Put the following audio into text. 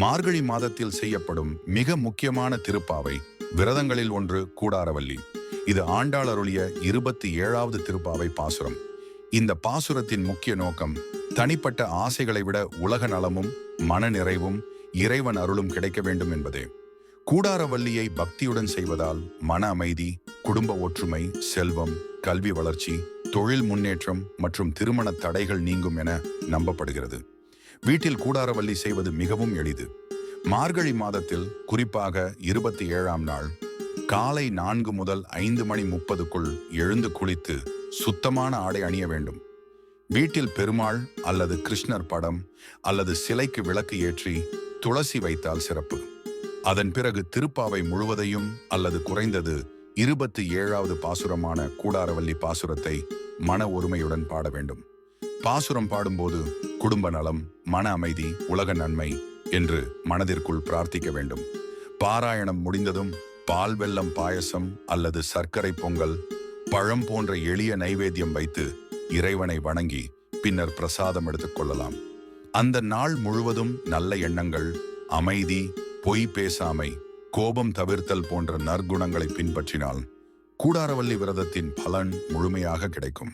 மார்கழி மாதத்தில் செய்யப்படும் மிக முக்கியமான திருப்பாவை விரதங்களில் ஒன்று கூடாரவல்லி. இது ஆண்டாள் அருளிய இருபத்தி ஏழாவது திருப்பாவை பாசுரம். இந்த பாசுரத்தின் முக்கிய நோக்கம் தனிப்பட்ட ஆசைகளை விட உலக நலமும் மன நிறைவும் இறைவன் அருளும் கிடைக்க வேண்டும் என்பதே. கூடாரவல்லியை பக்தியுடன் செய்வதால் மன அமைதி குடும்ப ஒற்றுமை செல்வம் கல்வி வளர்ச்சி தொழில் முன்னேற்றம் மற்றும் திருமண தடைகள் நீங்கும் என நம்பப்படுகிறது. வீட்டில் கூடாரவள்ளி செய்வது மிகவும் எளிது. மார்கழி மாதத்தில் குறிப்பாக இருபத்தி ஏழாம் நாள் காலை நான்கு முதல் ஐந்து மணி முப்பதுக்குள் எழுந்து குளித்து சுத்தமான ஆடை அணிய வேண்டும். வீட்டில் பெருமாள் அல்லது கிருஷ்ணர் படம் அல்லது சிலைக்கு விளக்கு ஏற்றி துளசி வைத்தால் சிறப்பு. அதன் பிறகு திருப்பாவை முழுவதையும் அல்லது குறைந்தது இருபத்தி ஏழாவது பாசுரமான கூடாரவல்லி பாசுரத்தை மன ஒருமையுடன் பாட வேண்டும். பாசுரம் பாடும்போது குடும்ப நலம் மன அமைதி உலக நன்மை என்று மனதிற்குள் பிரார்த்திக்க வேண்டும். பாராயணம் முடிந்ததும் பால் வெல்லம் பாயசம் அல்லது சர்க்கரை பொங்கல் பழம் போன்ற எளிய நைவேத்தியம் வைத்து இறைவனை வணங்கி பின்னர் பிரசாதம் எடுத்துக்கொள்ளலாம் அந்த நாள் முழுவதும் நல்ல எண்ணங்கள் அமைதி பொய் பேசாமை கோபம் தவிர்த்தல் போன்ற நற்குணங்களை பின்பற்றினால் கூடாரவல்லி விரதத்தின் பலன் முழுமையாக கிடைக்கும்.